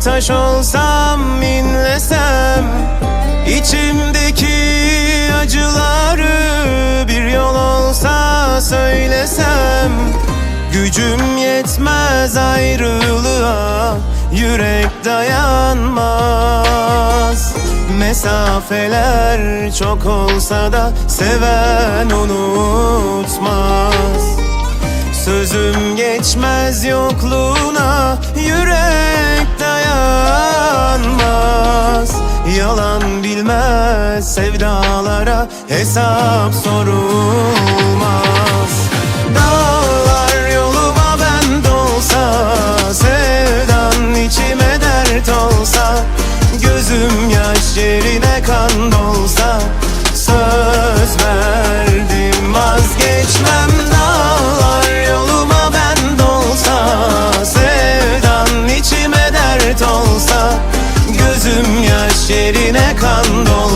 taş olsam inlesem İçimdeki acıları bir yol olsa söylesem Gücüm yetmez ayrılığa Yürek dayanmaz. Mesafeler çok olsa da Seven unutmaz. Sözüm geçmez yokluğuna bilmez sevdalara Hesap sorulmaz. Dağlar yoluma ben dolsa Sevdan içime dert olsa Gözüm yaş yerine kan dolsa Söz verdim vazgeçmem Ellerine kan dolu